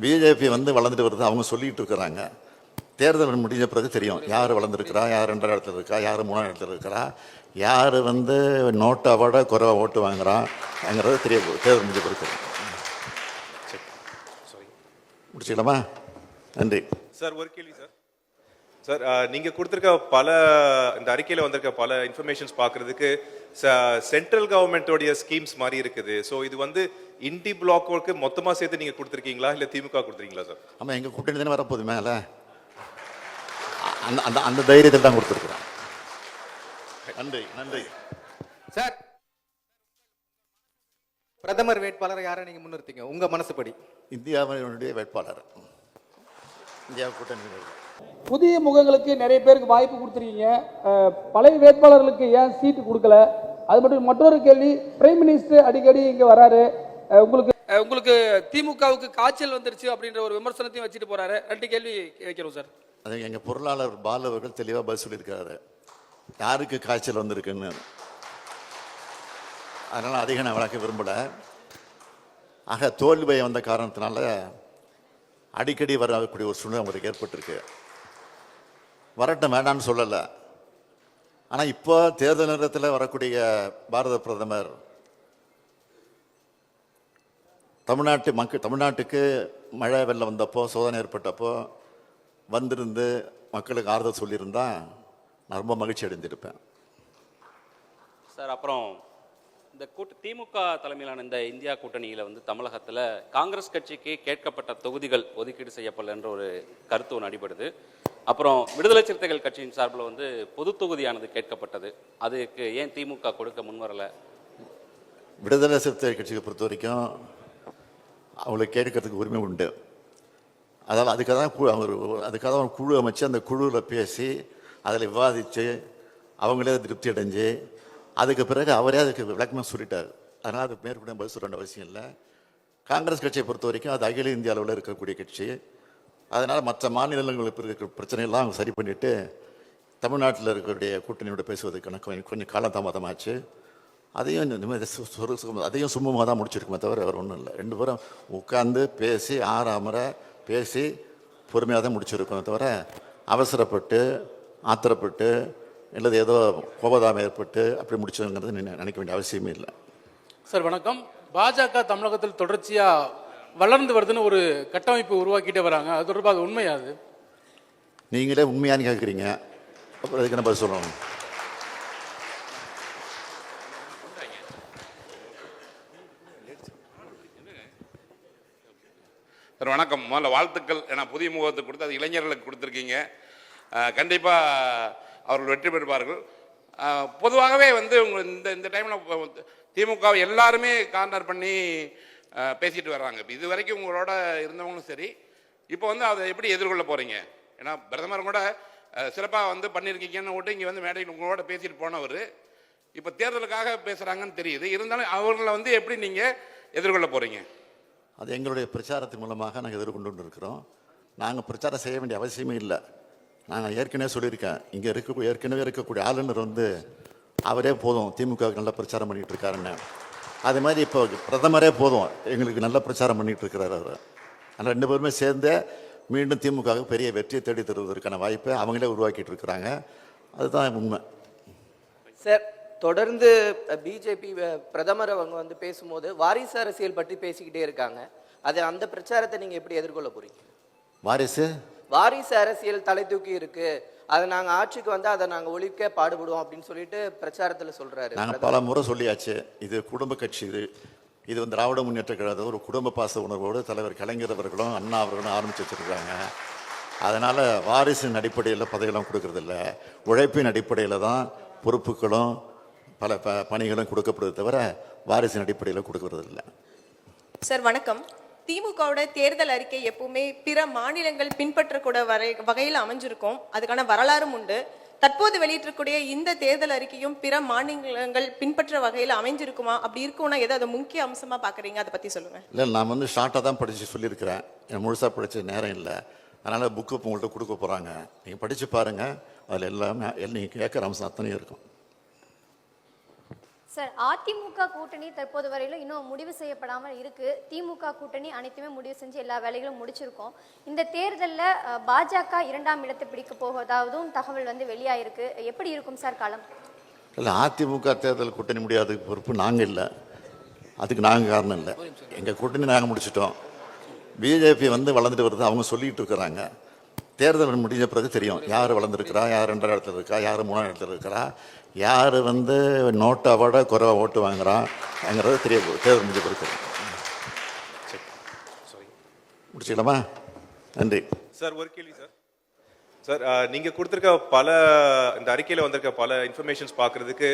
BJP வந்து வளர்ந்துட்டு வருது அவங்க சொல்லிட்டு இருக்கிறாங்க. தேர்தல் முடிஞ்ச பிறகு தெரியும். யார் வளர்ந்துருக்கிறா யார் ரெண்டாவது இடத்துல இருக்கா யார் மூணாவது இடத்துல இருக்கிறா யார் வந்து நோட்டை விட குறைவா ஓட்டு வாங்குறாங்கிறது தெரிய தேர்தல் முடிஞ்ச பிறகு முடிச்சுக்கலாமா? நன்றி. சார் ஒரு கேள்வி சார். சார் அஹ், நீங்க கொடுத்திருக்க பல இந்த அறிக்கையில வந்திருக்க பல இன்ஃபர்மேஷன்ஸ் பார்க்கிறதுக்கு சென்ட்ரல் கவர்மெண்டோடைய ஸ்கீம்ஸ் மாதிரி இருக்குது. ஸோ இது வந்து இண்டி பிளாக்கு மொத்தமா சேர்த்து நீங்க கொடுத்துருக்கீங்களா? இல்ல திமுக கொடுத்துருக்கீங்களா சார்? ஆமாம் எங்கள் கூட்டணி தானே வரப்போகுது மேலே. அந்த அந்த அந்த தைரியத்தில் தான் கொடுத்துருக்குறோம் நன்றி நன்றி. சார் பிரதமர் வேட்பாளரை யாரை நீங்க முன்னிறுத்தீங்க? உங்க மனசுப்படி. இந்தியாவினுடைய வேட்பாளர். இந்தியா கூட்டணி. புதிய முகங்களுக்கு நிறைய பேருக்கு வாய்ப்பு கொடுத்துருக்கீங்க. பழைய வேட்பாளர்களுக்கு ஏன் சீட்டு கொடுக்கல? அது மட்டும் மற்றொரு கேள்வி. பிரைம் மினிஸ்டர் அடிக்கடி இங்க வராரு. உங்களுக்கு உங்களுக்கு திமுகவுக்கு காய்ச்சல் வந்துருச்சு அப்படின்ற ஒரு விமர்சனத்தையும் வச்சுட்டு போறாரு. ரெண்டு கேள்வி வைக்கிறோம் சார். அது எங்கள் பொருளாளர் பாலு அவர்கள் தெளிவாக பதில் சொல்லியிருக்காரு. யாருக்கு காய்ச்சல் வந்திருக்குன்னு. அதனால் அதிகம் நான் விளக்க விரும்பலை. ஆக தோல்வி வந்த காரணத்தினால அடிக்கடி வரக்கூடிய ஒரு சூழ்நிலை அவங்களுக்கு ஏற்பட்டிருக்கு. வரட்டும் வேண்டாம்னு சொல்லலை. ஆனால் இப்போ தேர்தல் நேரத்தில் வரக்கூடிய பாரத பிரதமர் தமிழ்நாட்டு மக்கள் தமிழ்நாட்டுக்கு மழை வெள்ளம் வந்தப்போ சோதனை ஏற்பட்டப்போ வந்திருந்து மக்களுக்கு ஆறுதல் சொல்லியிருந்தா நான் ரொம்ப மகிழ்ச்சி அடைந்திருப்பேன். சார் அப்புறம் இந்த கூட்டு திமுக தலைமையிலான இந்த இந்தியா கூட்டணியில் வந்து தமிழகத்தில் காங்கிரஸ் கட்சிக்கு கேட்கப்பட்ட தொகுதிகள் ஒதுக்கீடு செய்யப்படலன்ற ஒரு கருத்து ஒன்று அடிபடுது. அப்புறம் விடுதலை சிறுத்தைகள் கட்சியின் சார்பில் வந்து பொது தொகுதியானது கேட்கப்பட்டது. அதுக்கு ஏன் திமுக கொடுக்க முன்வரலை? விடுதலை சிறுத்தை கட்சியை பொறுத்த வரைக்கும் அவங்களை கேட்கறதுக்கு உரிமை உண்டு. அதனால் அதுக்காக தான் குழு அவர் அதுக்காக தான் குழு அமைச்சு அந்த குழுவில் பேசி அதில் விவாதித்து அவங்களே திருப்தி அடைஞ்சு அதுக்கு பிறகு அவரே அதுக்கு விளக்கமாக சொல்லிட்டார். அதனால் அது மேற்கொண்டு பதில் சொல்ல வேண்டிய அவசியம் இல்லை. காங்கிரஸ் கட்சியை பொறுத்த வரைக்கும் அது அகில இந்திய அளவில் இருக்கக்கூடிய கட்சி. அதனால் மற்ற மாநிலங்களுக்கு இருக்கிற பிரச்சனையெல்லாம் அவங்க சரி பண்ணிவிட்டு தமிழ்நாட்டில் இருக்கக்கூடிய கூட்டணியோட பேசுவதற்கான கொஞ்சம் கொஞ்சம் காலதாமதமாச்சு அதையும் இந்த நிம்மதி அதையும் சுமமாக தான் முடிச்சிருக்குமே தவிர வேறு ஒன்றும் இல்லை. ரெண்டு பேரும் உட்காந்து பேசி ஆறாமரை பேசி பொறுமையாக தான் முடிச்சிருக்கோம் தவிர அவசரப்பட்டு ஆத்திரப்பட்டு இல்லது ஏதோ கோபதாபம் ஏற்பட்டு அப்படி முடிச்சதுங்கிறது நினைக்க வேண்டிய அவசியமே இல்லை. சார் வணக்கம். பாஜக தமிழகத்தில் தொடர்ச்சியாக வளர்ந்து வருதுன்னு ஒரு கட்டமைப்பு உருவாக்கிட்டே வராங்க. அது தொடர்பாக அது உண்மையா அது? நீங்களே உண்மையானு கேட்குறீங்க அப்புறம் அதுக்கு என்ன பதில் சொல்லணும்? சார் வணக்கம். முதல்ல வாழ்த்துக்கள். ஏன்னா புதிய முகத்தை கொடுத்து அது இளைஞர்களுக்கு கொடுத்துருக்கீங்க. அஹ், கண்டிப்பா அவர்கள் வெற்றி பெறுவார்கள். பொதுவாகவே வந்து உங்க இந்த இந்த டைமில் திமுக எல்லாருமே கார்னர் பண்ணி பேசிட்டு வர்றாங்க. இது வரைக்கும் உங்களோட இருந்தவங்களும் சரி இப்போ வந்து அதை எப்படி எதிர்கொள்ள போறீங்க? ஏன்னா பிரதமர் கூட சிறப்பாக வந்து பண்ணியிருக்கீங்கன்னு விட்டு இங்கே வந்து மேடையில் உங்களோட பேசிட்டு போனவர். இப்போ தேர்தலுக்காக பேசுகிறாங்கன்னு தெரியுது. இருந்தாலும் அவர்களை வந்து எப்படி நீங்கள் எதிர்கொள்ள போகிறீங்க அது எங்களுடைய பிரச்சாரத்தின் மூலமாக நாங்கள் எதிர்கொண்டு இருக்கிறோம். நாங்கள் பிரச்சாரம் செய்ய வேண்டிய அவசியமே இல்லை. நாங்கள் ஏற்கனவே சொல்லியிருக்கேன். இங்கே இருக்க ஏற்கனவே இருக்கக்கூடிய ஆளுநர் வந்து அவரே போதும். திமுக நல்லா பிரச்சாரம் பண்ணிகிட்டு இருக்காருன்னு. அதே மாதிரி இப்போ பிரதமரே போதும். எங்களுக்கு நல்ல பிரச்சாரம் பண்ணிட்டு இருக்கிறார் அவர். ஆனால் ரெண்டு பேருமே சேர்ந்து மீண்டும் திமுக பெரிய வெற்றியை தேடி தருவதற்கான வாய்ப்பை அவங்களே உருவாக்கிட்டு இருக்கிறாங்க அதுதான் உண்மை. சார் தொடர்ந்து பிஜேபி பிரதமர் அவங்க வந்து பேசும்போது வாரிசு அரசியல் பற்றி பேசிக்கிட்டே இருக்காங்க. அது அந்த பிரச்சாரத்தை நீங்க எப்படி எதிர்கொள்ள போறீங்க? வாரிசு? வாரிசு அரசியல் தலை தூக்கி இருக்கு. அதை நாங்க ஆட்சிக்கு வந்து அதை நாங்க ஒழிக்க பாடுபடுவோம் அப்படின்னு சொல்லிட்டு பிரச்சாரத்துல சொல்றாரு. நாங்கள் பல முறை சொல்லியாச்சு இது குடும்ப கட்சி இது இது வந்து திராவிட முன்னேற்ற கழகத்தில் ஒரு குடும்ப பாச உணர்வோடு தலைவர் கலைஞர் அவர்களும் அண்ணா அவர்களும் ஆரம்பித்து வச்சுருக்காங்க அதனால் வாரிசின் அடிப்படையில் பதவியெல்லாம் கொடுக்கறதில்ல. உழைப்பின் அடிப்படையில் தான் பொறுப்புகளும் பல ப பணிகளும் கொடுக்கப்படுது தவிர வாரிசின் அடிப்படையில் கொடுக்கறதில்ல. சார் வணக்கம். திமுகவோட தேர்தல் அறிக்கை எப்பவுமே பிற மாநிலங்கள் பின்பற்றக்கூட வரை வகையில் அமைஞ்சிருக்கும். அதுக்கான வரலாறும் உண்டு. தற்போது வெளியிட்டிருக்கூடிய இந்த தேர்தல் அறிக்கையும் பிற மாநிலங்கள் பின்பற்ற வகையில் அமைஞ்சிருக்குமா? அப்படி இருக்கும்னா ஏதாவது அதை முக்கிய அம்சமா பாக்குறீங்க? அதை பத்தி சொல்லுங்க. இல்லை நான் வந்து ஷார்ட்டாக தான் படித்து சொல்லியிருக்கிறேன். எனக்கு முழுசாக படித்த நேரம் இல்லை. அதனால் புக்கு இப்போ உங்கள்கிட்ட கொடுக்க போகிறாங்க நீங்கள் படித்து பாருங்கள் அதில் எல்லாமே நீங்கள் கேட்குற அம்சம் அத்தனையும் இருக்கும். சார் அதிமுக கூட்டணி தற்போது வரையிலும் இன்னும் முடிவு செய்யப்படாமல் இருக்கு. திமுக கூட்டணி அனைத்துமே முடிவு செஞ்சு எல்லா வேலைகளும் முடிச்சிருக்கோம். இந்த தேர்தலில் பாஜக இரண்டாம் இடத்தை பிடிக்க போவதாகவும் தகவல் வந்து வெளியாயிருக்கு. எப்படி இருக்கும் சார் களம் இல்லை அதிமுக தேர்தல் கூட்டணி முடியாததுக்கு பொறுப்பு நாங்கள் இல்லை. அதுக்கு நாங்கள் காரணம் இல்லை. எங்கள் கூட்டணி நாங்கள் முடிச்சிட்டோம். பிஜேபி வந்து வளர்ந்துட்டு வருது அவங்க சொல்லிட்டு இருக்கிறாங்க. தேர்தல் முடிஞ்ச பிறகு தெரியும். யார் வளர்ந்துருக்கிறா? யார் ரெண்டாம் இடத்துல இருக்கா? யார் மூணாம் இடத்துல இருக்கிறா யார் வந்து நோட்டை விட குறைவா ஓட்டு வாங்குறாங்கிறது தெரிய தேர்தல் முடிஞ்ச தெரியும். முடிச்சுக்கலாமா? நன்றி. சார் ஒரு கேள்வி சார். சார் அஹ், நீங்க கொடுத்திருக்க பல இந்த அறிக்கையில வந்திருக்க பல இன்ஃபர்மேஷன்ஸ் பார்க்கிறதுக்கு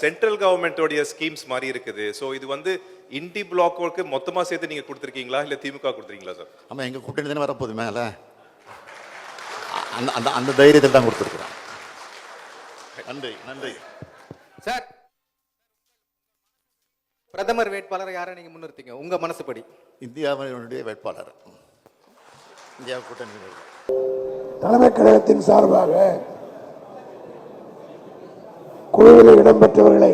சென்ட்ரல் கவர்மெண்டோடைய ஸ்கீம்ஸ் மாதிரி இருக்குது. ஸோ இது வந்து இண்டி பிளாக்கு மொத்தமா சேர்த்து நீங்க கொடுத்துருக்கீங்களா? இல்ல திமுக கொடுத்துருக்கீங்களா சார்? ஆமாம் எங்கள் கூட்டணி தானே வரப்போகுது மேலே. அந்த அந்த அந்த தைரியத்தில் தான் கொடுத்துருக்குறோம். நன்றி நன்றி. சார் பிரதமர் வேட்பாளரை யாரை நீங்க முன்னிறுத்தீங்க? உங்க மனசுப்படி. இந்தியாவினுடைய வேட்பாளர். இந்தியா கூட்டணி வேட்பாளர். தலைமை கழகத்தின் சார்பாக குழுவில் இடம்பெற்றவர்களை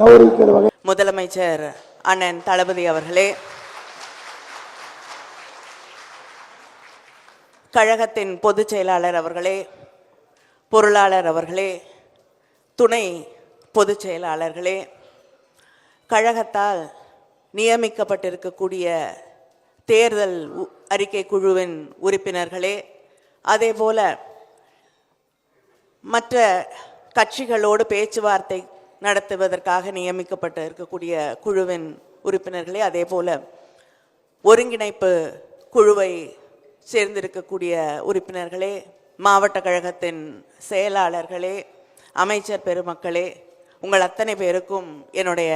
கௌரவிக்கிற வகை முதலமைச்சர் அண்ணன் தளபதி அவர்களே கழகத்தின் பொதுச் செயலாளர் அவர்களே பொருளாளர் அவர்களே துணை பொதுச் செயலாளர்களே கழகத்தால் நியமிக்கப்பட்டிருக்கக்கூடிய தேர்தல் உ- அறிக்கை குழுவின் உறுப்பினர்களே அதேபோல மற்ற கட்சிகளோடு பேச்சுவார்த்தை நடத்துவதற்காக நியமிக்கப்பட்டு இருக்கக்கூடிய குழுவின் உறுப்பினர்களே அதே போல் ஒருங்கிணைப்பு குழுவை சேர்ந்திருக்கக்கூடிய உறுப்பினர்களே மாவட்ட கழகத்தின் செயலாளர்களே அமைச்சர் பெருமக்களே உங்கள் அத்தனை பேருக்கும் என்னுடைய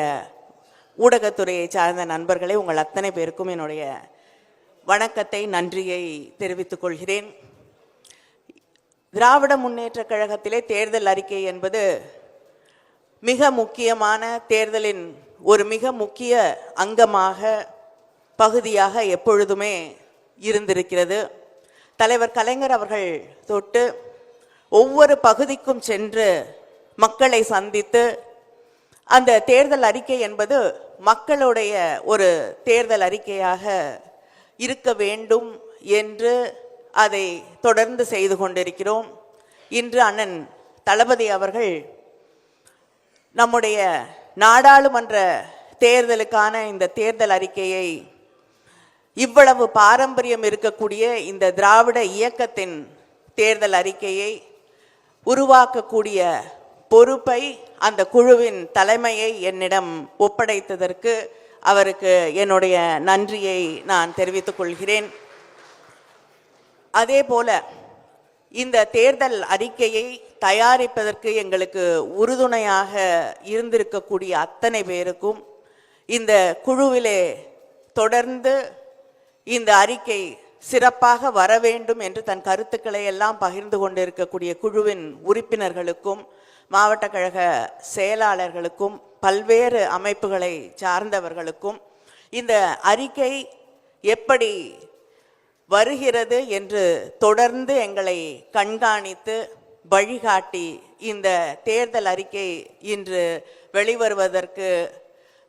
ஊடகத்துறையை சார்ந்த நண்பர்களே உங்கள் அத்தனை பேருக்கும் என்னுடைய வணக்கத்தை நன்றியை தெரிவித்துக் கொள்கிறேன். திராவிட முன்னேற்ற கழகத்திலே தேர்தல் அறிக்கை என்பது மிக முக்கியமான தேர்தலின் ஒரு மிக முக்கிய அங்கமாக பகுதியாக எப்பொழுதுமே இருந்திருக்கிறது. தலைவர் கலைஞர் அவர்கள் தொட்டு ஒவ்வொரு பகுதிக்கும் சென்று மக்களை சந்தித்து அந்த தேர்தல் அறிக்கை என்பது மக்களுடைய ஒரு தேர்தல் அறிக்கையாக இருக்க வேண்டும் என்று அதை தொடர்ந்து செய்து கொண்டிருக்கிறோம். இன்று அண்ணன் தளபதி அவர்கள் நம்முடைய நாடாளுமன்ற தேர்தலுக்கான இந்த தேர்தல் அறிக்கையை இவ்வளவு பாரம்பரியம் இருக்கக்கூடிய இந்த திராவிட இயக்கத்தின் தேர்தல் அறிக்கையை உருவாக்கக்கூடிய பொறுப்பை அந்த குழுவின் தலைமையை என்னிடம் ஒப்படைத்ததற்கு அவருக்கு என்னுடைய நன்றியை நான் தெரிவித்துக் கொள்கிறேன். அதே போல இந்த தேர்தல் அறிக்கையை தயாரிப்பதற்கு எங்களுக்கு உறுதுணையாக இருந்திருக்கக்கூடிய அத்தனை பேருக்கும் இந்த குழுவிலே தொடர்ந்து இந்த அறிக்கை சிறப்பாக வர வேண்டும் என்று தன் கருத்துக்களை எல்லாம் பகிர்ந்து கொண்டிருக்கக்கூடிய குழுவின் உறுப்பினர்களுக்கும் மாவட்ட கழக செயலாளர்களுக்கும் பல்வேறு அமைப்புகளை சார்ந்தவர்களுக்கும் இந்த அறிக்கை எப்படி வருகிறது என்று தொடர்ந்து எங்களை கண்காணித்து வழிகாட்டி இந்த தேர்தல் அறிக்கை இன்று வெளிவருவதற்கு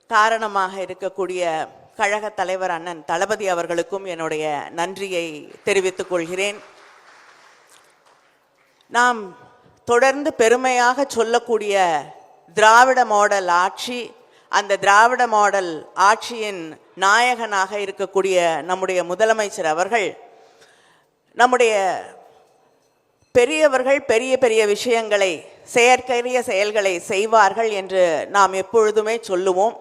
காரணமாக இருக்கக்கூடிய கழக தலைவர் அண்ணன் தளபதி அவர்களுக்கும் என்னுடைய நன்றியை தெரிவித்துக் கொள்கிறேன். நாம் தொடர்ந்து பெருமையாக சொல்லக்கூடிய திராவிட மாடல் ஆட்சி அந்த திராவிட மாடல் ஆட்சியின் நாயகனாக இருக்கக்கூடிய நம்முடைய முதலமைச்சர் அவர்கள் நம்முடைய பெரியவர்கள் பெரிய பெரிய விஷயங்களை செயற்கரிய செயல்களை செய்வார்கள் என்று நாம் எப்பொழுதுமே சொல்லுவோம்.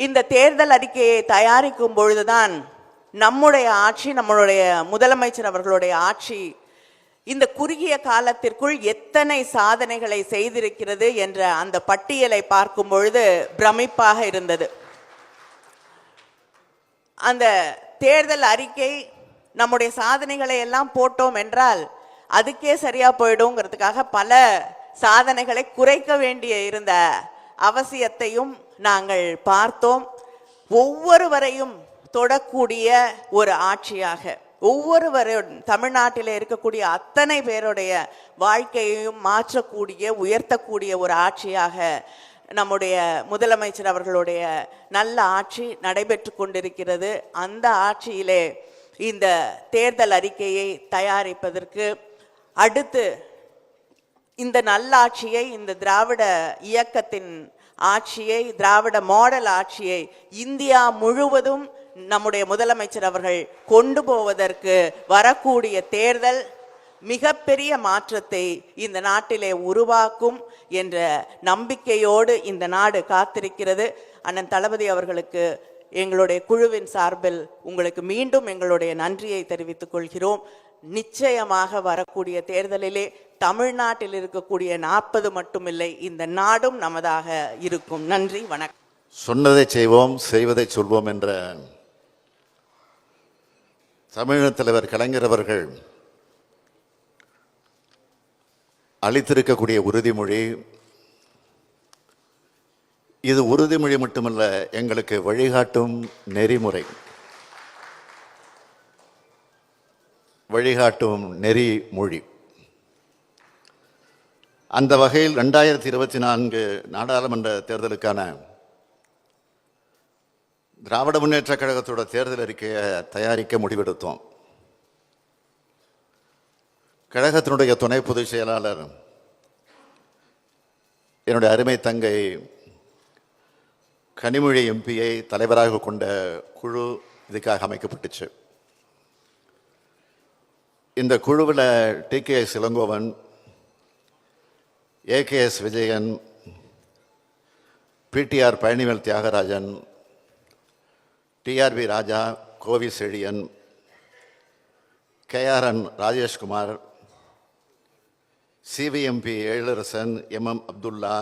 இந்த தேர்தல் அறிக்கையை தயாரிக்கும் பொழுதுதான் நம்முடைய ஆட்சி நம்மளுடைய முதலமைச்சர் அவர்களுடைய ஆட்சி இந்த குறுகிய காலத்திற்குள் எத்தனை சாதனைகளை செய்திருக்கிறது என்ற அந்த பட்டியலை பார்க்கும் பொழுது பிரமிப்பாக இருந்தது. அந்த தேர்தல் அறிக்கை நம்முடைய சாதனைகளை எல்லாம் போட்டோம் என்றால் அதுக்கே சரியா போயிடுங்கிறதுக்காக பல சாதனைகளை குறைக்க வேண்டிய இருந்த அவசியத்தையும் நாங்கள் பார்த்தோம். ஒவ்வொருவரையும் தொடக்கூடிய ஒரு ஆட்சியாக ஒவ்வொருவரும் தமிழ்நாட்டில் இருக்கக்கூடிய அத்தனை பேருடைய வாழ்க்கையையும் மாற்றக்கூடிய உயர்த்தக்கூடிய ஒரு ஆட்சியாக நம்முடைய முதலமைச்சர் அவர்களுடைய நல்ல ஆட்சி நடைபெற்று கொண்டிருக்கிறது. அந்த ஆட்சியிலே இந்த தேர்தல் அறிக்கையை தயாரிப்பதற்கு அடுத்து இந்த நல்லாட்சியை இந்த திராவிட இயக்கத்தின் ஆட்சியை திராவிட மாடல் ஆட்சியை இந்தியா முழுவதும் நம்முடைய முதலமைச்சர் அவர்கள் கொண்டு போவதற்கு வரக்கூடிய தேர்தல் மிகப்பெரிய மாற்றத்தை இந்த நாட்டிலே உருவாக்கும் என்ற நம்பிக்கையோடு இந்த நாடு காத்திருக்கிறது. அண்ணன் தளபதி அவர்களுக்கு எங்களுடைய குழுவின் சார்பில் உங்களுக்கு மீண்டும் எங்களுடைய நன்றியை தெரிவித்துக் கொள்கிறோம். நிச்சயமாக வரக்கூடிய தேர்தலிலே தமிழ்நாட்டில் இருக்கக்கூடிய நாற்பது மட்டுமில்லை இந்த நாடும் நமதாக இருக்கும். நன்றி வணக்கம். சொன்னதை செய்வோம் செய்வதை சொல்வோம் என்ற தமிழக தலைவர் கலைஞர் அவர்கள் அளித்திருக்கக்கூடிய உறுதிமொழி. இது உறுதிமொழி மட்டுமல்ல எங்களுக்கு வழிகாட்டும் நெறிமுறை. வழிகாட்டும் நெறிமொழி. அந்த வகையில் ரெண்டாயிரத்தி இருபத்தி நான்கு நாடாளுமன்ற தேர்தலுக்கான திராவிட முன்னேற்ற கழகத்தோட தேர்தல் அறிக்கையை தயாரிக்க முடிவெடுத்தோம். கழகத்தினுடைய துணை பொதுச் செயலாளர் என்னுடைய அருமை தங்கை கனிமொழி எம்பியை தலைவராக கொண்ட குழு இதுக்காக அமைக்கப்பட்டுச்சு. இந்த குழுவில் T K S Elangovan AKS Vijayan PTR Palanivel Thiagarajan TRB Raja Kovi Chezhiyan KRN Rajeshkumar CVMP Ezhilarasan MM Abdullah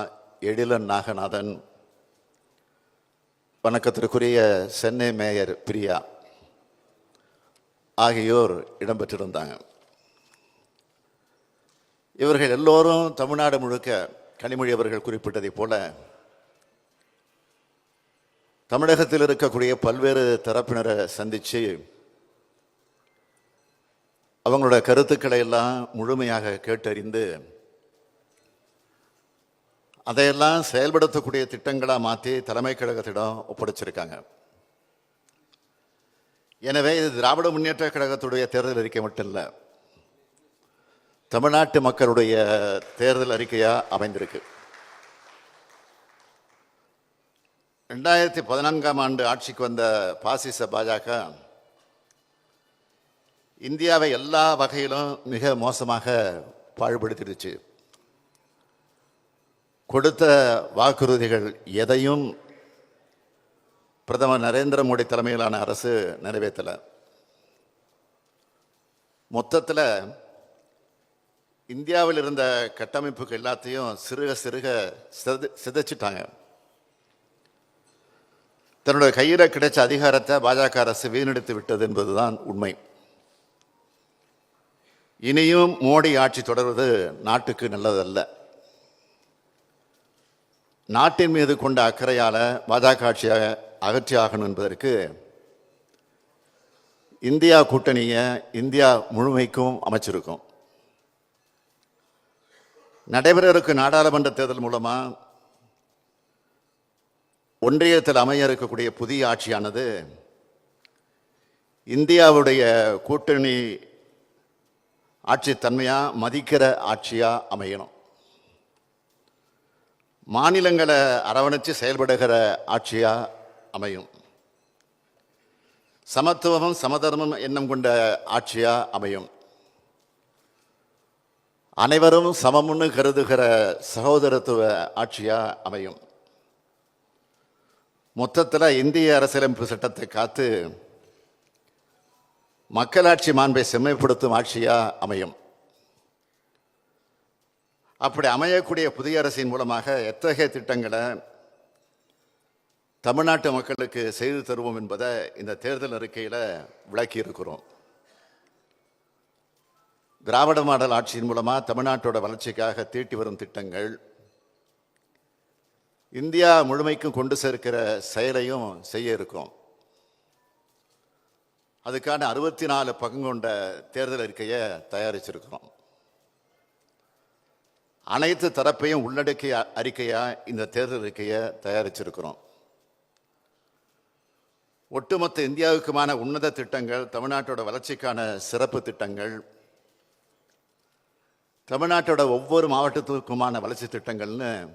Ezhilan Naganathan. வணக்கத்திற்குரிய சென்னை மேயர் பிரியா ஆகியோர் இடம்பெற்றிருந்தாங்க. இவர்கள் எல்லோரும் தமிழ்நாடு முழுக்க கனிமொழி அவர்கள் குறிப்பிட்டதைப் போல தமிழகத்தில் இருக்கக்கூடிய பல்வேறு தரப்பினரை சந்தித்து அவங்களோட கருத்துக்களை எல்லாம் முழுமையாக கேட்டறிந்து அதையெல்லாம் செயல்படுத்தக்கூடிய திட்டங்களாக மாற்றி தலைமை கழகத்திடம் ஒப்படைச்சிருக்காங்க. எனவே இது திராவிட முன்னேற்ற கழகத்துடைய தேர்தல் அறிக்கை மட்டும் இல்லை. தமிழ்நாட்டு மக்களுடைய தேர்தல் அறிக்கையாக அமைந்திருக்கு. ரெண்டாயிரத்தி பதினான்காம் ஆண்டு ஆட்சிக்கு வந்த பாசிச பாஜக இந்தியாவை எல்லா வகையிலும் மிக மோசமாக பாழ்படுத்திடுச்சு. கொடுத்த வாக்குறுதிகள் எதையும் பிரதமர் நரேந்திர மோடி தலைமையிலான அரசு நிறைவேற்றலை. மொத்தத்தில் இந்தியாவில் இருந்த கட்டமைப்புகள் எல்லாத்தையும் சிறுக சிறுக சித சிதைச்சிட்டாங்க. தன்னுடைய கையில் கிடைச்ச அதிகாரத்தை பாஜக அரசு வீணடித்து விட்டது என்பதுதான் உண்மை. இனியும் மோடி ஆட்சி தொடர்வது நாட்டுக்கு நல்லதல்ல. நாட்டின் மீது கொண்ட அக்கறையால் பாஜக ஆட்சியை அகற்றி ஆகணும் என்பதற்கு இந்தியா கூட்டணியை இந்தியா முழுமைக்கும் அமைச்சிருக்கும். நடைபெற இருக்கும் நாடாளுமன்ற தேர்தல் மூலமாக ஒன்றியத்தில் அமைய இருக்கக்கூடிய புதிய ஆட்சியானது இந்தியாவுடைய கூட்டணி ஆட்சித்தன்மையாக மதிக்கிற ஆட்சியாக அமையணும். மாநிலங்களை அரவணைச்சு செயல்படுகிற ஆட்சியாக அமையும். சமத்துவமும் சமதர்மம் எண்ணம் கொண்ட ஆட்சியாக அமையும். அனைவரும் சமமுன்னு கருதுகிற சகோதரத்துவ ஆட்சியாக அமையும். மொத்தத்தில் இந்திய அரசியலமைப்பு சட்டத்தை காத்து மக்களாட்சி மாண்பை செம்மைப்படுத்தும் ஆட்சியாக அமையும். அப்படி அமையக்கூடிய புதிய அரசின் மூலமாக எத்தகைய திட்டங்களை தமிழ்நாட்டு மக்களுக்கு செய்து தருவோம் என்பதை இந்த தேர்தல் அறிக்கையில் விளக்கி இருக்கிறோம் திராவிட மாடல் ஆட்சியின் மூலமாக தமிழ்நாட்டோட வளர்ச்சிக்காக தீட்டி வரும் திட்டங்கள். இந்தியா முழுமைக்கும் கொண்டு சேர்க்கிற செயலையும் செய்ய இருக்கும். அதுக்கான அறுபத்தி நாலு பங்கு கொண்ட தேர்தல் அறிக்கையை தயாரிச்சிருக்கிறோம். அனைத்து தரப்பையும் உள்ளடக்கிய அறிக்கையாக இந்த தேர்தல் அறிக்கையை தயாரிச்சிருக்கிறோம். ஒட்டுமொத்த இந்தியாவுக்குமான உன்னத திட்டங்கள் தமிழ்நாட்டோட வளர்ச்சிக்கான சிறப்பு திட்டங்கள் தமிழ்நாட்டோட ஒவ்வொரு மாவட்டத்துக்குமான வளர்ச்சி திட்டங்கள்னு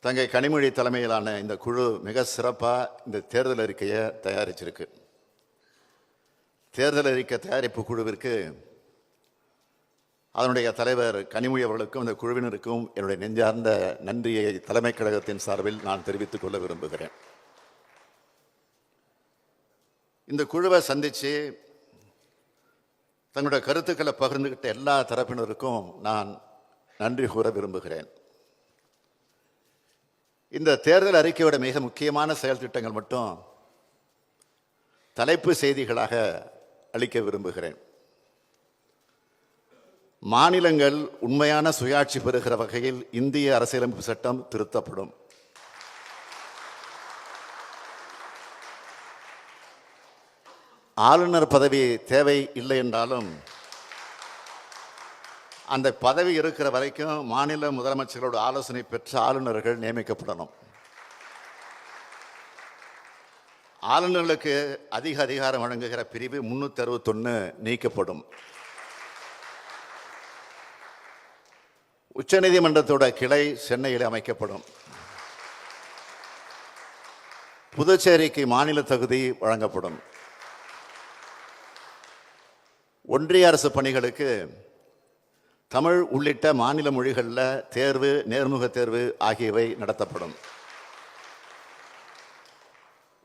தங்கை கனிமொழி தலைமையிலான இந்த குழு மிக சிறப்பாக இந்த தேர்தல் அறிக்கையை தயாரிச்சிருக்கு. தேர்தல் அறிக்கை தயாரிப்பு குழுவிற்கு அதனுடைய தலைவர் கனிமொழி அவர்களுக்கும் இந்த குழுவினருக்கும் என்னுடைய நெஞ்சார்ந்த நன்றியை தலைமை கழகத்தின் சார்பில் நான் தெரிவித்துக் கொள்ள விரும்புகிறேன். இந்த குழுவை சந்தித்து தங்களுடைய கருத்துக்களை பகிர்ந்துகிட்ட எல்லா தரப்பினருக்கும் நான் நன்றி கூற விரும்புகிறேன். இந்த தேர்தல் அறிக்கையோட மிக முக்கியமான செயல் திட்டங்கள் மட்டும் தலைப்பு செய்திகளாக அளிக்க விரும்புகிறேன். மாநிலங்கள் உண்மையான சுயாட்சி பெறுகிற வகையில் இந்திய அரசியலமைப்பு சட்டம் திருத்தப்படும். ஆளுநர் பதவி தேவை இல்லை என்றாலும் அந்த பதவி இருக்கிற வரைக்கும் மாநில முதலமைச்சர்களோட ஆலோசனை பெற்ற ஆளுநர்கள் நியமிக்கப்படணும். ஆளுநர்களுக்கு அதிக அதிகாரம் வழங்குகிற பிரிவு முன்னூற்றி அறுபத்தொன்று நீக்கப்படும் உச்சநீதிமன்றத்தோட கிளை சென்னையில் அமைக்கப்படும். புதுச்சேரிக்கு மாநில தகுதி வழங்கப்படும். ஒன்றிய அரசு பணிகளுக்கு தமிழ் உள்ளிட்ட மாநில மொழிகளில் தேர்வு நேர்முக தேர்வு ஆகியவை நடத்தப்படும்.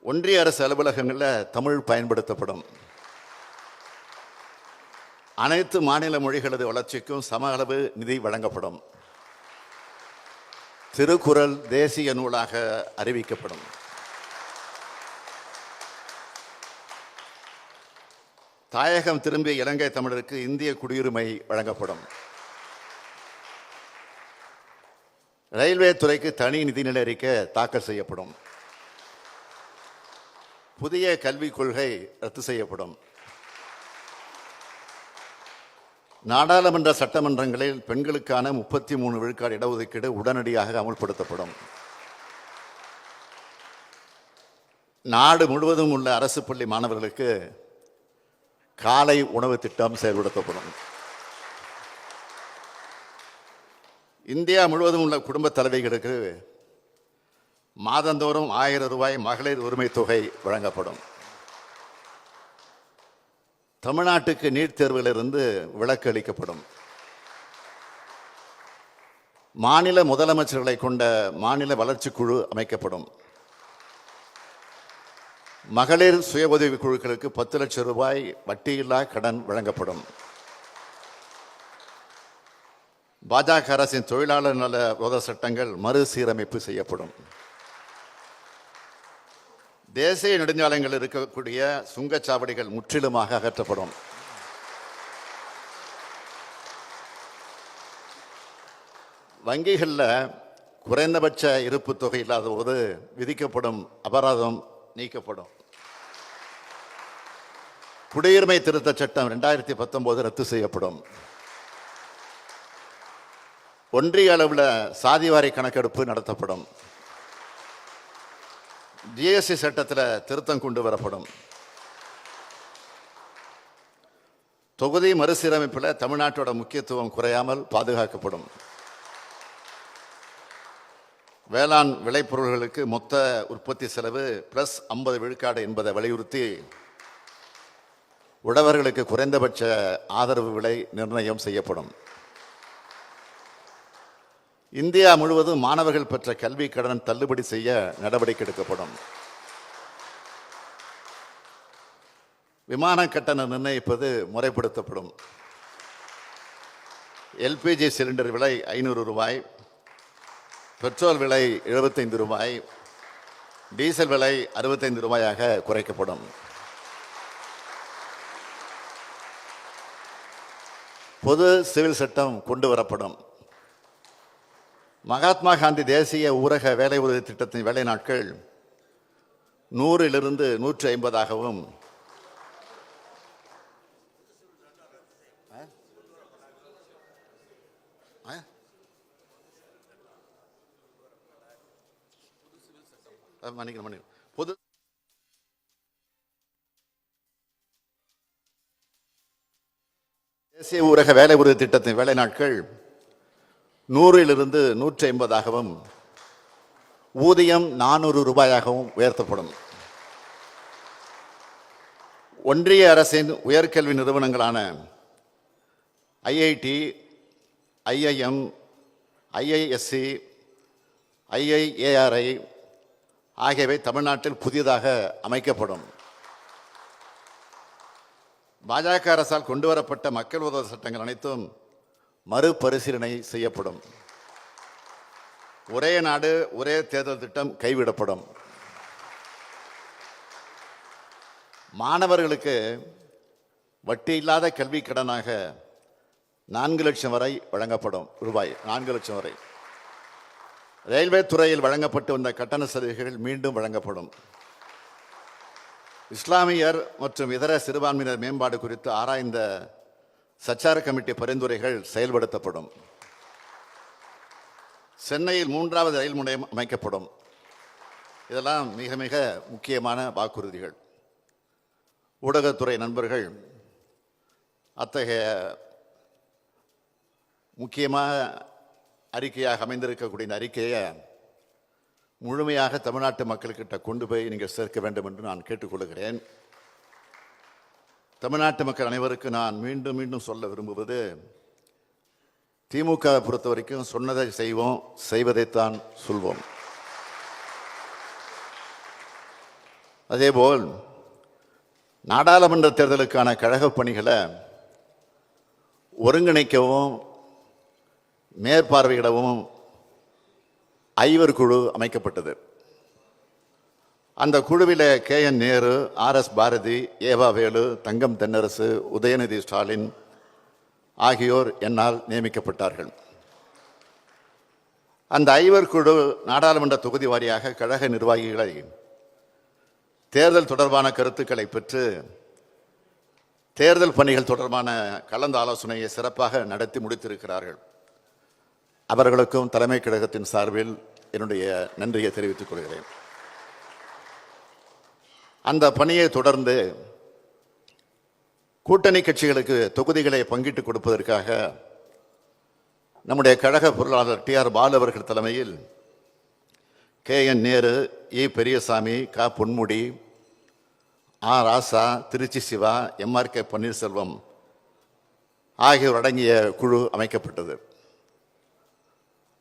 ஒன்றிய அரசு அலுவலகங்களில் தமிழ் பயன்படுத்தப்படும். அனைத்து மாநில மொழிகளது வளர்ச்சிக்கும் சம அளவு நிதி வழங்கப்படும். திருக்குறள் தேசிய நூலாக அறிவிக்கப்படும். தாயகம் திரும்பிய இலங்கை தமிழருக்கு இந்திய குடியுரிமை வழங்கப்படும். ரயில்வே துறைக்கு தனி நிதிநிலை அறிக்கை தாக்கல் செய்யப்படும். புதிய கல்விக் கொள்கை ரத்து செய்யப்படும். நாடாளுமன்ற சட்டமன்றங்களில் பெண்களுக்கான முப்பத்தி மூணு விழுக்காடு இடஒதுக்கீடு உடனடியாக அமுல்படுத்தப்படும். நாடு முழுவதும் உள்ள அரசு பள்ளி மாணவர்களுக்கு காலை உணவு திட்டம் செயல்படுத்தப்படும். இந்தியா முழுவதும் உள்ள குடும்ப தலைவிகளுக்கு மாதந்தோறும் ஆயிரம் ரூபாய் மகளிர் உரிமை தொகை வழங்கப்படும். தமிழ்நாட்டுக்கு நீட் தேர்விலிருந்து விலக்கு அளிக்கப்படும். மாநில முதலமைச்சர்களை கொண்ட மாநில வளர்ச்சி குழு அமைக்கப்படும். மகளிர் சுய உதவி குழுக்களுக்கு பத்து லட்சம் ரூபாய் வட்டியில்லா கடன் வழங்கப்படும். பாஜக அரசின் தொழிலாளர் நல விரோத சட்டங்கள் மறுசீரமைப்பு செய்யப்படும். தேசிய நெடுஞ்சாலைகள் இருக்கக்கூடிய சுங்கச்சாவடிகள் முற்றிலுமாக அகற்றப்படும். வங்கிகளில் குறைந்தபட்ச இருப்பு தொகை இல்லாத போது விதிக்கப்படும் அபராதம் நீக்கப்படும். குடியுரிமை திருத்த சட்டம் ரெண்டாயிரத்தி பத்தொன்பது ரத்து செய்யப்படும். ஒன்றிய அளவில் சாதிவாரி கணக்கெடுப்பு நடத்தப்படும். ஜிஎஸ்டி சட்டத்தில் திருத்தம் கொண்டு வரப்படும். தொகுதி மறுசீரமைப்பில் தமிழ்நாட்டோட முக்கியத்துவம் குறையாமல் பாதுகாக்கப்படும். வேளாண் விளைபொருள்களுக்கு மொத்த உற்பத்தி செலவு ப்ளஸ் ஐம்பது விழுக்காடு என்பதை வலியுறுத்தி உழவர்களுக்கு குறைந்தபட்ச ஆதரவு விலை நிர்ணயம் செய்யப்படும். இந்தியா முழுவதும் மாணவர்கள் பெற்ற கல்வி கடன் தள்ளுபடி செய்ய நடவடிக்கை எடுக்கப்படும். விமான கட்டணம் நிர்ணயிப்பது முறைப்படுத்தப்படும். எல்பிஜி சிலிண்டர் விலை ஐநூறு ரூபாய். பெட்ரோல் விலை எழுபத்தைந்து ரூபாய் டீசல் விலை அறுபத்தைந்து ரூபாயாக குறைக்கப்படும். பொது சிவில் சட்டம் கொண்டு வரப்படும். மகாத்மா காந்தி தேசிய ஊரக வேலை உறுதி திட்டத்தின் வேலை நாட்கள் நூறிலிருந்து நூற்றி ஐம்பதாகவும் ஆ? மன்னிக்கணும் மன்னிக்கணும். பொது தேசிய ஊரக வேலை உறுதி திட்டத்தின் வேலை நாட்கள் நூறிலிருந்து நூற்றி ஐம்பதாகவும் ஊதியம் நானூறு ரூபாயாகவும் உயர்த்தப்படும். ஒன்றிய அரசின் உயர்கல்வி நிறுவனங்களான ஐஐடி ஐஐஎம் ஐஐஎஸ்சி ஐஐஏஆர்ஐ ஆகியவை தமிழ்நாட்டில் புதிதாக அமைக்கப்படும். பாஜக அரசால் கொண்டு வரப்பட்ட மக்கள் உதவி சட்டங்கள் அனைத்தும் மறுபரிசீலனை செய்யப்படும். ஒரே நாடு ஒரே தேர்தல் திட்டம் கைவிடப்படும். மாணவர்களுக்கு வட்டி இல்லாத கல்வி கடனாக நான்கு லட்சம் வரை வழங்கப்படும் ரூபாய் நான்கு லட்சம் வரை. ரயில்வே துறையில் வழங்கப்பட்டு வந்த கட்டண சலுகைகள் மீண்டும் வழங்கப்படும். இஸ்லாமியர் மற்றும் இதர சிறுபான்மையினர் மேம்பாடு குறித்து ஆராய்ந்த சச்சார கமிட்டி பரிந்துரைகள் செயல்படுத்தப்படும். சென்னையில் மூன்றாவது ரயில் முனையம் அமைக்கப்படும். இதெல்லாம் மிக மிக முக்கியமான வாக்குறுதிகள். ஊடகத்துறை நண்பர்கள் அத்தகைய முக்கியமாக அறிக்கையாக அமைந்திருக்கக்கூடிய இந்த அறிக்கையை முழுமையாக தமிழ்நாட்டு மக்கள்கிட்ட கொண்டு போய் நீங்கள் சேர்க்க வேண்டும் என்று நான் கேட்டுக்கொள்கிறேன். தமிழ்நாட்டு மக்கள் அனைவருக்கும் நான் மீண்டும் மீண்டும் சொல்ல விரும்புவது திமுக பொறுத்த வரைக்கும் சொன்னதை செய்வோம் செய்வதைத்தான் சொல்வோம். அதேபோல் நாடாளுமன்ற தேர்தலுக்கான கழக பணிகளை ஒருங்கிணைக்கவும் மேற்பார்வையிடவும் ஐவர் குழு அமைக்கப்பட்டது. அந்த குழுவில் K. N. Nehru R. S. Bharathi ஏவா வேலு தங்கம் தென்னரசு உதயநிதி ஸ்டாலின் ஆகியோர் என்னால் நியமிக்கப்பட்டார்கள். அந்த ஐவர் குழு நாடாளுமன்ற தொகுதி வாரியாக கழக நிர்வாகிகளை தேர்தல் தொடர்பான கருத்துக்களை பெற்று தேர்தல் பணிகள் தொடர்பான கலந்து ஆலோசனையை சிறப்பாக நடத்தி முடித்திருக்கிறார்கள். அவர்களுக்கும் தலைமை கழகத்தின் சார்பில் என்னுடைய நன்றியை தெரிவித்துக் கொள்கிறேன். அந்த பணியை தொடர்ந்து கூட்டணி கட்சிகளுக்கு தொகுதிகளை பங்கிட்டு கொடுப்பதற்காக நம்முடைய கழக பொருளாளர் டி ஆர் பாலு அவர்கள் தலைமையில் கே என் நேரு இ பெரியசாமி க பொன்முடி ஆ ராசா திருச்சி சிவா எம்ஆர் கே பன்னீர்செல்வம் ஆகியோர் அடங்கிய குழு அமைக்கப்பட்டது.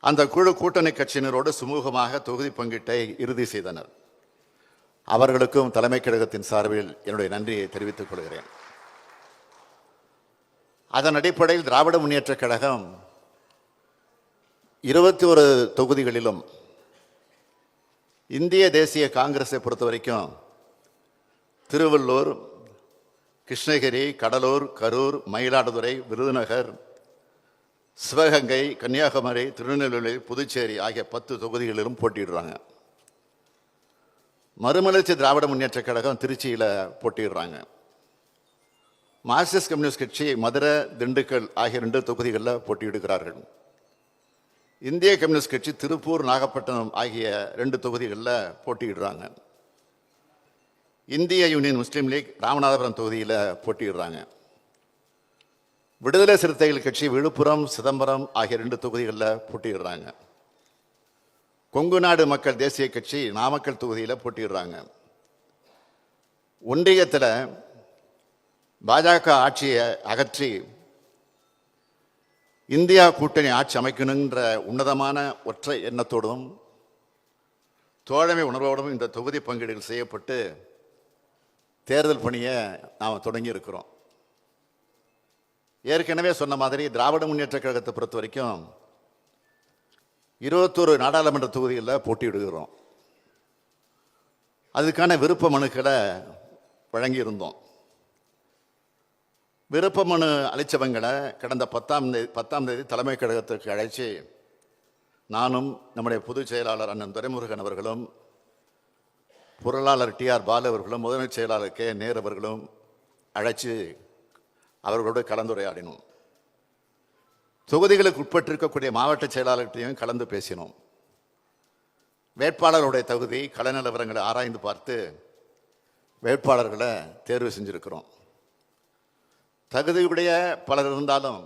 அந்த குழு கூட்டணி கட்சியினரோடு சுமூகமாக தொகுதி பங்கீட்டை இறுதி செய்தனர். அவர்களுக்கும் தலைமை கழகத்தின் சார்பில் என்னுடைய நன்றியை தெரிவித்துக் கொள்கிறேன். அதன் அடிப்படையில் திராவிட முன்னேற்றக் கழகம் இருபத்தி ஒரு தொகுதிகளிலும் இந்திய தேசிய காங்கிரஸை பொறுத்த வரைக்கும் திருவள்ளூர் கிருஷ்ணகிரி கடலூர் கரூர் மயிலாடுதுறை விருதுநகர் சிவகங்கை கன்னியாகுமரி திருநெல்வேலி புதுச்சேரி ஆகிய பத்து தொகுதிகளிலும் போட்டியிடுறாங்க. மறுமலர்ச்சி திராவிட முன்னேற்றக் கழகம் திருச்சியில் போட்டியிடுறாங்க. மார்க்சிஸ்ட் கம்யூனிஸ்ட் கட்சி மதுரை திண்டுக்கல் ஆகிய ரெண்டு தொகுதிகளில் போட்டியிடுகிறார்கள். இந்திய கம்யூனிஸ்ட் கட்சி திருப்பூர் நாகப்பட்டினம் ஆகிய ரெண்டு தொகுதிகளில் போட்டியிடுறாங்க. இந்திய யூனியன் முஸ்லீம் லீக் ராமநாதபுரம் தொகுதியில் போட்டியிடுறாங்க. விடுதலை சிறுத்தைகள் கட்சி விழுப்புரம் சிதம்பரம் ஆகிய ரெண்டு தொகுதிகளில் போட்டியிடுறாங்க. கொங்கு நாடு மக்கள் தேசிய கட்சி நாமக்கல் தொகுதியில் போட்டியிடுறாங்க. ஒன்றியத்தில் பாஜக ஆட்சியை அகற்றி இந்தியா கூட்டணி ஆட்சி அமைக்கணுன்ற உன்னதமான ஒற்றை எண்ணத்தோடும் தோழமை உணர்வோடும் இந்த தொகுதி பங்கீடுகள் செய்யப்பட்டு தேர்தல் பணியை நாம் தொடங்கி இருக்கிறோம் ஏற்கனவே சொன்ன மாதிரி திராவிட முன்னேற்ற கழகத்தை பொறுத்த வரைக்கும் இருபத்தோரு நாடாளுமன்ற தொகுதிகளில் போட்டியிடுகிறோம் அதுக்கான விருப்ப மனுக்களை வழங்கியிருந்தோம். விருப்ப மனு அளித்தவங்களை கடந்த பத்தாம் தேதி பத்தாம் தேதி தலைமை கழகத்திற்கு அழைச்சி நானும் நம்முடைய பொதுச் செயலாளர் அண்ணன் துரைமுருகன் அவர்களும் பொருளாளர் டி ஆர் பாலு அவர்களும் முதன்மைச் செயலாளர் கே நேர் அவர்களும் அழைச்சி அவர்களோடு கலந்துரையாடினோம். தொகுதிகளுக்கு உட்பட்டிருக்கக்கூடிய மாவட்ட செயலாளர்கிட்டையும் கலந்து பேசினோம். வேட்பாளருடைய தகுதி கள நிலவரங்களை ஆராய்ந்து பார்த்து வேட்பாளர்களை தேர்வு செஞ்சுருக்கிறோம். தகுதியுடைய பலர் இருந்தாலும்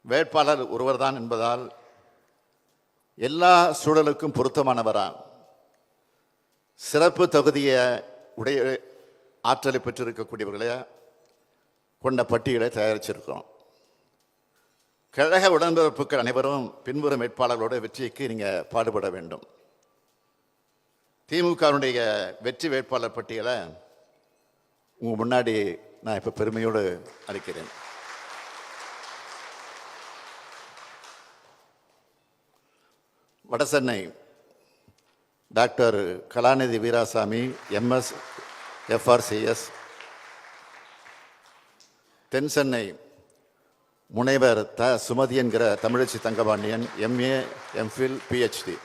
வேட்பாளர் ஒருவர்தான் என்பதால் எல்லா சூழலுக்கும் பொருத்தமானவரா? சிறப்பு தகுதியை உடைய ஆற்றலை பெற்றிருக்கக்கூடியவர்களை கொண்ட பட்டியலை தயாரிச்சிருக்கோம். கழக உடன்பிறப்புகள் அனைவரும் பின்வரும் வேட்பாளர்களோட வெற்றிக்கு நீங்கள் பாடுபட வேண்டும். திமுகவினுடைய வெற்றி வேட்பாளர் பட்டியலை உங்கள் முன்னாடி நான் இப்போ பெருமையோடு அளிக்கிறேன். Vadachennai doctor Kalanidhi Veeraswamy MS FRCS தென் சென்னை முனைவர் த. சுமதி என்கிற Thamizhachi Thangapandian MA MPhil PhD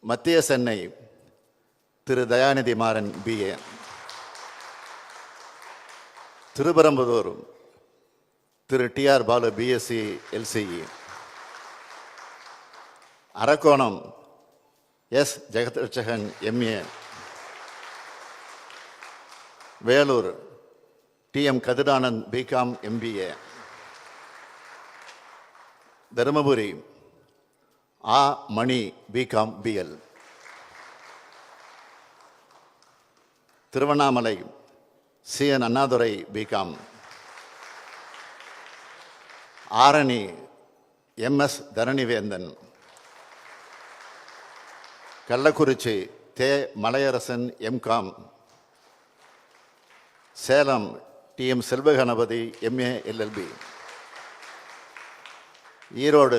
மத்திய சென்னை திரு. தயாநிதி மாறன் பிஏ திருபரம்புதூர் திரு. TR Baalu BSc LCE Arakkonam S. Jagathrakshakan MA Vellore DM Kathiranand BCom MBA Dharmapuri ஆ. Mani BCom BL Tiruvannamalai C. N. Annadurai BCom Arani MS Dharanivendhan. Kallakurichi தே. Malaiyarasan MCom Salem DM Selvaganapathi MA LLB Erode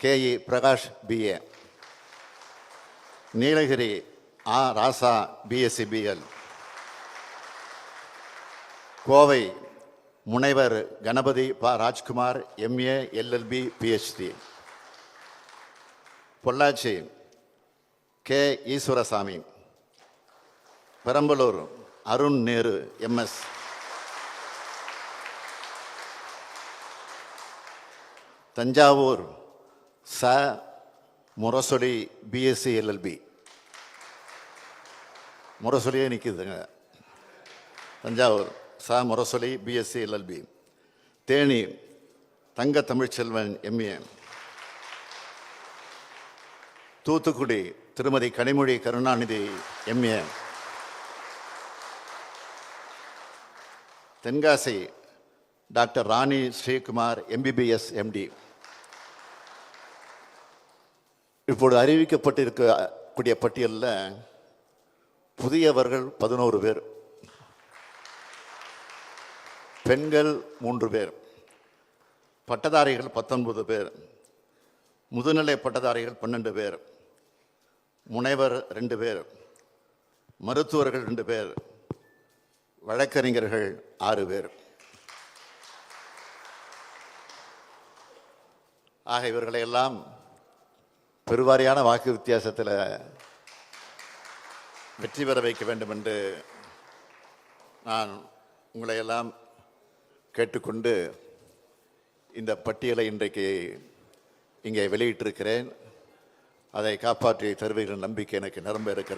KE Prakash BA Nilgiris ஆ. Raja BSc BL Kovai முனைவர் கணபதி ப. Rajkumar MA LLB PhD Pollachi K. Eswarasamy. Perambalur Arun Nehru MS Thanjavur ச Murasoli BSc LLB முரசொலியே நிற்குதுங்க தஞ்சாவூர் ச Murasoli BSc LLB Theni தங்க Tamilselvan MA Thoothukudi திருமதி Kanimozhi Karunanidhi MA Tenkasi doctor Rani Srikumar MBBS MD இப்பொழுது அறிவிக்கப்பட்டிருக்கக்கூடிய பட்டியலில் புதியவர்கள் பதினோரு பேர் பெண்கள் மூன்று பேர் பட்டதாரிகள் பத்தொன்பது பேர் முதுநிலை பட்டதாரிகள் பன்னெண்டு பேர் முனைவர் ரெண்டு பேர் மருத்துவர்கள் ரெண்டு பேர் வழக்கறிஞர்கள் ஆறு பேர். ஆக இவர்களையெல்லாம் பெருவாரியான வாக்கு வித்தியாசத்தில் வெற்றி பெற வைக்க வேண்டும் என்று நான் உங்களை எல்லாம் கேட்டுக்கொண்டு இந்த பட்டியலை இன்றைக்கு இங்கே வெளியிட்டிருக்கிறேன். அதை காப்பாற்றி தருவீர்கள் நம்பிக்கை எனக்கு நிரம்ப இருக்கிறது.